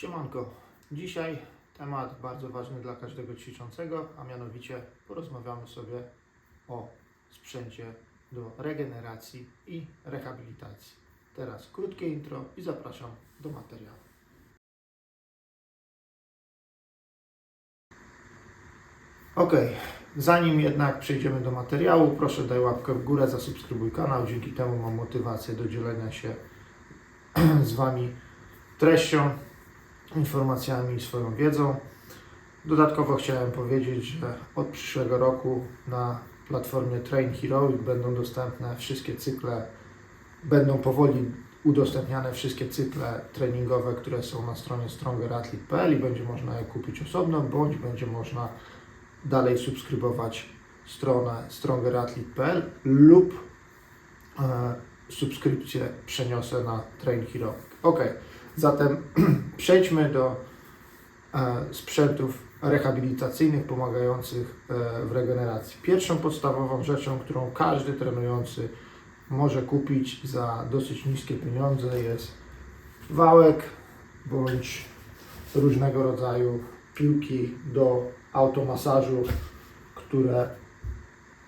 Siemanko, dzisiaj temat bardzo ważny dla każdego ćwiczącego, a mianowicie porozmawiamy sobie o sprzęcie do regeneracji i rehabilitacji. Teraz krótkie intro i zapraszam do materiału. Ok, zanim jednak przejdziemy do materiału, proszę daj łapkę w górę, zasubskrybuj kanał, dzięki temu mam motywację do dzielenia się z Wami treścią, informacjami i swoją wiedzą. Dodatkowo chciałem powiedzieć, że od przyszłego roku na platformie Train Heroic będą dostępne wszystkie cykle, będą powoli udostępniane wszystkie cykle treningowe, które są na stronie strongerathlete.pl i będzie można je kupić osobno, bądź będzie można dalej subskrybować stronę strongerathlete.pl lub e, subskrypcję przeniosę na Train Heroic. Ok, zatem przejdźmy do e, sprzętów rehabilitacyjnych pomagających e, w regeneracji. Pierwszą podstawową rzeczą, którą każdy trenujący może kupić za dosyć niskie pieniądze jest wałek bądź różnego rodzaju piłki do automasażu, które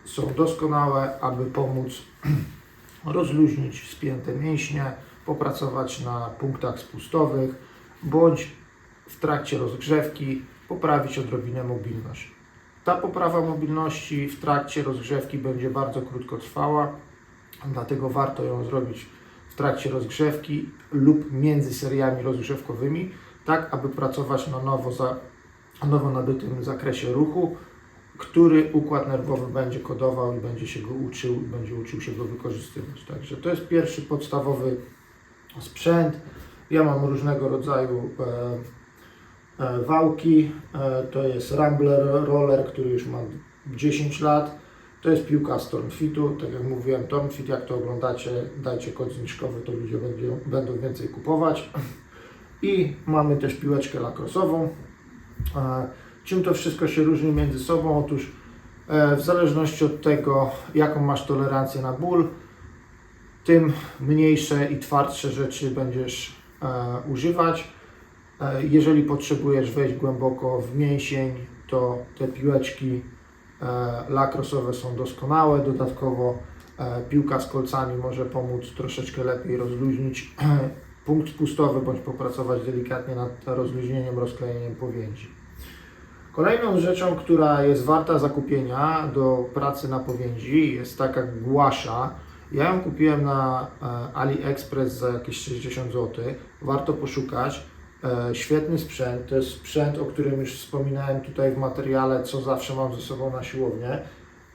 są doskonałe, aby pomóc rozluźnić spięte mięśnie, popracować na punktach spustowych, bądź w trakcie rozgrzewki poprawić odrobinę mobilność. Ta poprawa mobilności w trakcie rozgrzewki będzie bardzo krótko trwała, dlatego warto ją zrobić w trakcie rozgrzewki lub między seriami rozgrzewkowymi, tak aby pracować na nowo, za, nowo nabytym zakresie ruchu, który układ nerwowy będzie kodował i będzie się go uczył, będzie uczył się go wykorzystywać. Także to jest pierwszy podstawowy sprzęt. Ja mam różnego rodzaju e, e, wałki. E, to jest Rambler Roller, który już ma 10 lat. To jest piłka Stormfitu. Tak jak mówiłem, Stormfit, jak to oglądacie, dajcie kod zniżkowy, to ludzie będą, będą więcej kupować. I mamy też piłeczkę lakrosową. Czym to wszystko się różni między sobą? Otóż w zależności od tego, jaką masz tolerancję na ból, tym mniejsze i twardsze rzeczy będziesz e, używać. E, jeżeli potrzebujesz wejść głęboko w mięsień, to te piłeczki e, lakrosowe są doskonałe. Dodatkowo e, piłka z kolcami może pomóc troszeczkę lepiej rozluźnić punkt spustowy bądź popracować delikatnie nad rozluźnieniem, rozklejeniem powięzi. Kolejną rzeczą, która jest warta zakupienia do pracy na powięzi jest taka głasza. Ja ją kupiłem na e, AliExpress za jakieś 60 zł. Warto poszukać. E, Świetny sprzęt. To jest sprzęt, o którym już wspominałem tutaj w materiale, co zawsze mam ze sobą na siłownię.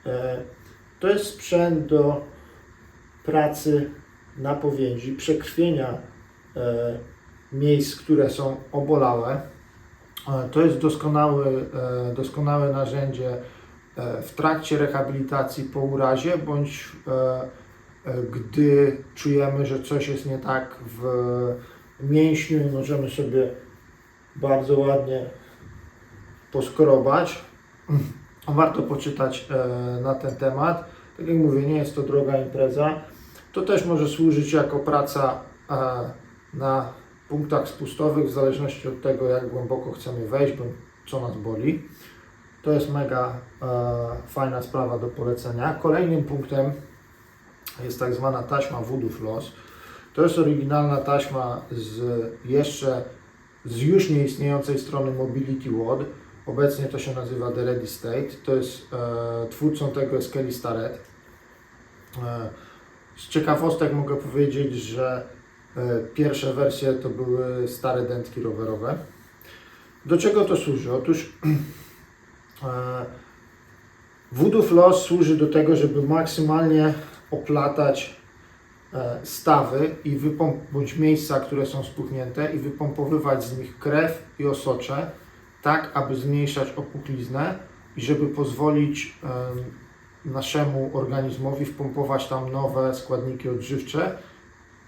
E, To jest sprzęt do pracy na powięzi, przekrwienia miejsc, które są obolałe. To jest doskonały, e, doskonałe narzędzie w trakcie rehabilitacji po urazie, bądź gdy czujemy, że coś jest nie tak w mięśniu i możemy sobie bardzo ładnie poskrobać. Warto poczytać e, na ten temat. Tak jak mówię, nie jest to droga impreza. To też może służyć jako praca e, na punktach spustowych, w zależności od tego, jak głęboko chcemy wejść, bądź co nas boli. To jest mega e, fajna sprawa do polecenia. Kolejnym punktem jest tak zwana taśma Voodoo Floss. To jest oryginalna taśma z jeszcze z już nieistniejącej strony Mobility Wod. Obecnie to się nazywa The Ready State. To jest e, twórcą tego jest Kelly Starrett. E, z ciekawostek mogę powiedzieć, że e, pierwsze wersje to były stare dętki rowerowe. Do czego to służy? Otóż e, Voodoo Floss służy do tego, żeby maksymalnie oplatać e, stawy i wypomp- bądź miejsca, które są spuchnięte i wypompowywać z nich krew i osocze, tak aby zmniejszać opuchliznę i żeby pozwolić em, naszemu organizmowi wpompować tam nowe składniki odżywcze,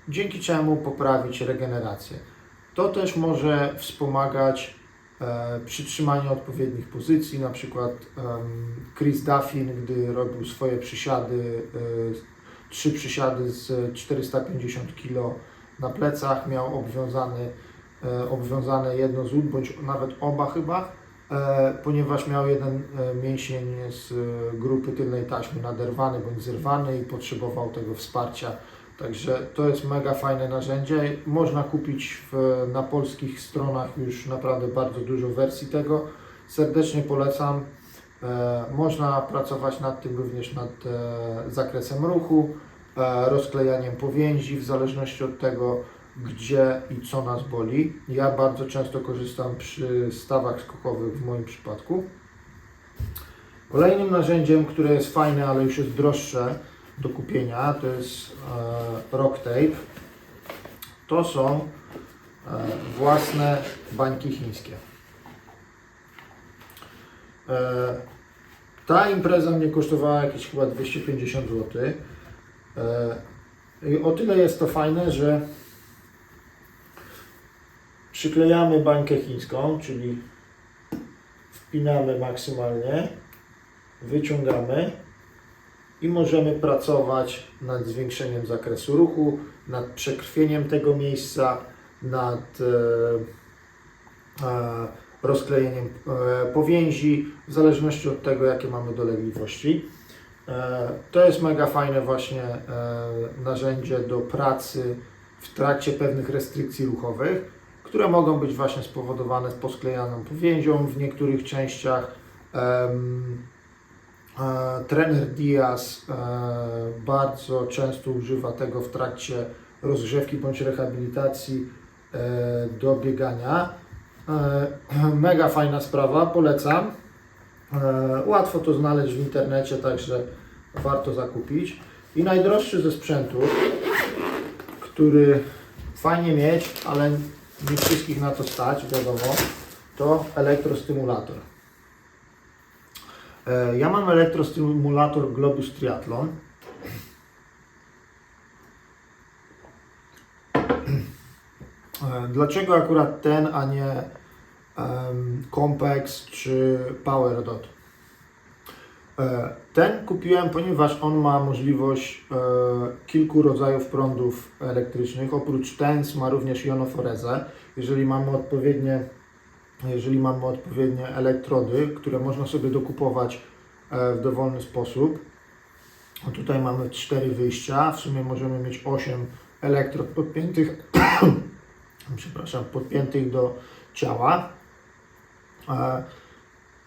dzięki czemu poprawić regenerację. To też może wspomagać e, przytrzymanie odpowiednich pozycji, na przykład Chris Duffin, gdy robił swoje przysiady, e, trzy przysiady z 450 kg na plecach, miał obwiązany e, obwiązane jedno z bądź nawet oba chyba, e, ponieważ miał jeden e, mięsień z grupy tylnej taśmy naderwany bądź zerwany i potrzebował tego wsparcia. Także to jest mega fajne narzędzie. Można kupić w, na polskich stronach już naprawdę bardzo dużo wersji tego. Serdecznie polecam. E, można pracować nad tym również nad e, zakresem ruchu, e, rozklejaniem powięzi w zależności od tego, gdzie i co nas boli. Ja bardzo często korzystam przy stawach skokowych w moim przypadku. Kolejnym narzędziem, które jest fajne, ale już jest droższe do kupienia, to jest Rock Tape. To są własne bańki chińskie. E, ta impreza mnie kosztowała jakieś chyba 250 zł. E, I o tyle jest to fajne, że przyklejamy bańkę chińską, czyli wpinamy maksymalnie, wyciągamy i możemy pracować nad zwiększeniem zakresu ruchu, nad przekrwieniem tego miejsca, nad e, e, rozklejeniem e, powięzi, w zależności od tego, jakie mamy dolegliwości. E, To jest mega fajne właśnie e, narzędzie do pracy w trakcie pewnych restrykcji ruchowych, które mogą być właśnie spowodowane posklejaną powięzią w niektórych częściach. Trener Diaz bardzo często używa tego w trakcie rozgrzewki bądź rehabilitacji do biegania. E, Mega fajna sprawa, polecam. E, Łatwo to znaleźć w internecie, także warto zakupić. I najdroższy ze sprzętów, który fajnie mieć, ale nie wszystkich na to stać, wiadomo, to elektrostymulator. E, Ja mam elektrostymulator Globus Triathlon. Dlaczego akurat ten, a nie Compex czy PowerDot? E, Ten kupiłem, ponieważ on ma możliwość e, kilku rodzajów prądów elektrycznych. Oprócz TENS ma również jonoforezę. Jeżeli mamy odpowiednie, jeżeli mamy odpowiednie elektrody, które można sobie dokupować e, w dowolny sposób. Tutaj mamy cztery wyjścia, w sumie możemy mieć 8 elektrod podpiętych, przepraszam, podpiętych do ciała. E,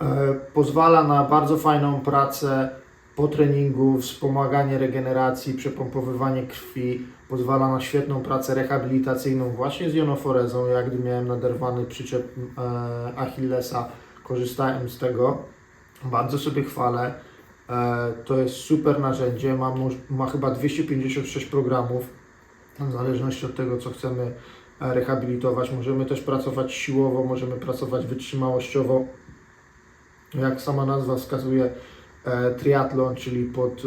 e, pozwala na bardzo fajną pracę po treningu, wspomaganie regeneracji, przepompowywanie krwi, pozwala na świetną pracę rehabilitacyjną właśnie z jonoforezą. Ja gdy miałem naderwany przyczep e, Achillesa, korzystałem z tego. Bardzo sobie chwalę. To jest super narzędzie, ma, ma chyba 256 programów, w zależności od tego, co chcemy rehabilitować. Możemy też pracować siłowo, możemy pracować wytrzymałościowo. Jak sama nazwa wskazuje, e, triatlon, czyli pod, e,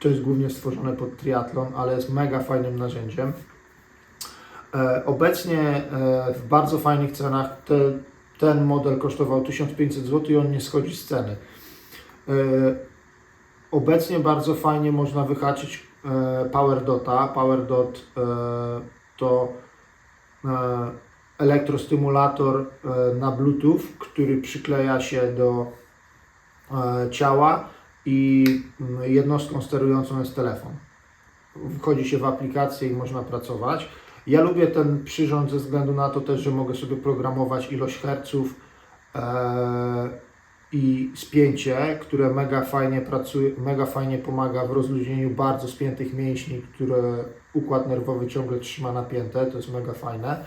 to jest głównie stworzone pod triatlon, ale jest mega fajnym narzędziem. E, Obecnie w bardzo fajnych cenach te, ten model kosztował 1500 zł i on nie schodzi z ceny. Obecnie bardzo fajnie można wyhaczyć e, PowerDota. PowerDot e, to elektrostymulator e, na Bluetooth, który przykleja się do e, ciała i mm, jednostką sterującą jest telefon. Wchodzi się w aplikację i można pracować. Ja lubię ten przyrząd ze względu na to też, że mogę sobie programować ilość herców e, i spięcie, które mega fajnie pracuje, mega fajnie pomaga w rozluźnieniu bardzo spiętych mięśni, które układ nerwowy ciągle trzyma napięte, to jest mega fajne.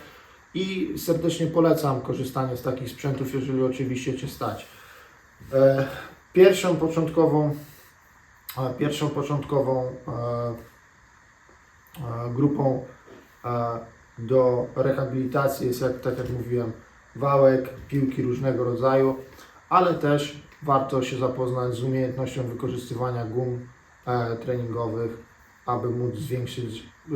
I serdecznie polecam korzystanie z takich sprzętów, jeżeli oczywiście Cię stać. E, Pierwszą początkową, e, pierwszą początkową e, grupą do rehabilitacji jest, jak, tak jak mówiłem, wałek, piłki różnego rodzaju, ale też warto się zapoznać z umiejętnością wykorzystywania gum e, treningowych, aby móc zwiększyć, e,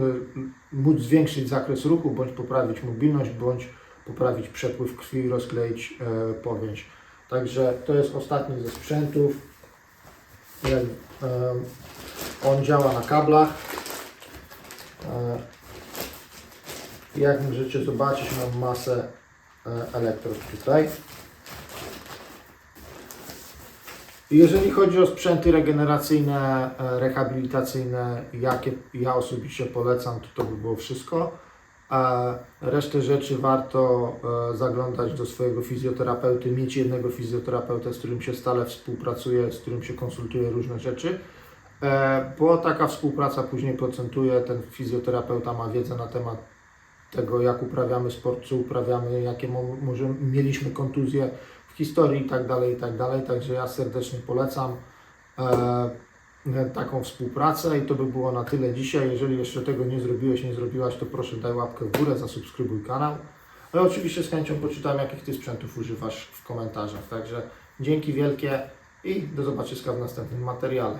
móc zwiększyć zakres ruchu, bądź poprawić mobilność, bądź poprawić przepływ krwi rozkleić e, powięź. Także to jest ostatni ze sprzętów. On działa na kablach. Jak możecie zobaczyć, mam masę elektrod tutaj. Jeżeli chodzi o sprzęty regeneracyjne, e, rehabilitacyjne, jakie ja osobiście polecam, to to by było wszystko. A resztę rzeczy warto e, zaglądać do swojego fizjoterapeuty, mieć jednego fizjoterapeutę, z którym się stale współpracuje, z którym się konsultuje różne rzeczy, e, bo taka współpraca później procentuje. Ten fizjoterapeuta ma wiedzę na temat tego, jak uprawiamy sport, czy uprawiamy, jakie mo- może mieliśmy kontuzje historii i tak dalej, i tak dalej. Także ja serdecznie polecam e, taką współpracę i to by było na tyle dzisiaj. Jeżeli jeszcze tego nie zrobiłeś, nie zrobiłaś, to proszę daj łapkę w górę, zasubskrybuj kanał. Ale oczywiście z chęcią poczytam, jakich Ty sprzętów używasz w komentarzach. Także dzięki wielkie i do zobaczyska w następnym materiale.